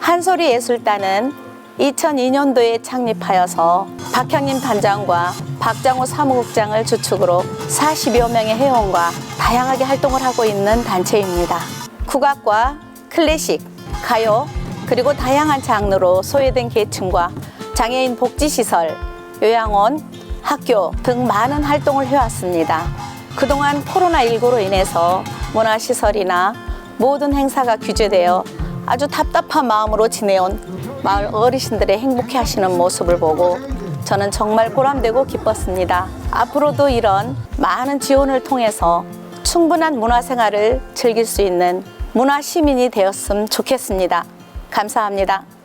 한소리 예술단은 2002년도에 창립하여서 박형림 단장과 박장호 사무국장을 주축으로 40여 명의 회원과 다양하게 활동을 하고 있는 단체입니다. 국악과 클래식, 가요, 그리고 다양한 장르로 소외된 계층과 장애인 복지시설, 요양원, 학교 등 많은 활동을 해왔습니다. 그동안 코로나19로 인해서 문화시설이나 모든 행사가 규제되어 아주 답답한 마음으로 지내온 마을 어르신들의 행복해 하시는 모습을 보고 저는 정말 보람되고 기뻤습니다. 앞으로도 이런 많은 지원을 통해서 충분한 문화생활을 즐길 수 있는 문화 시민이 되었으면 좋겠습니다. 감사합니다.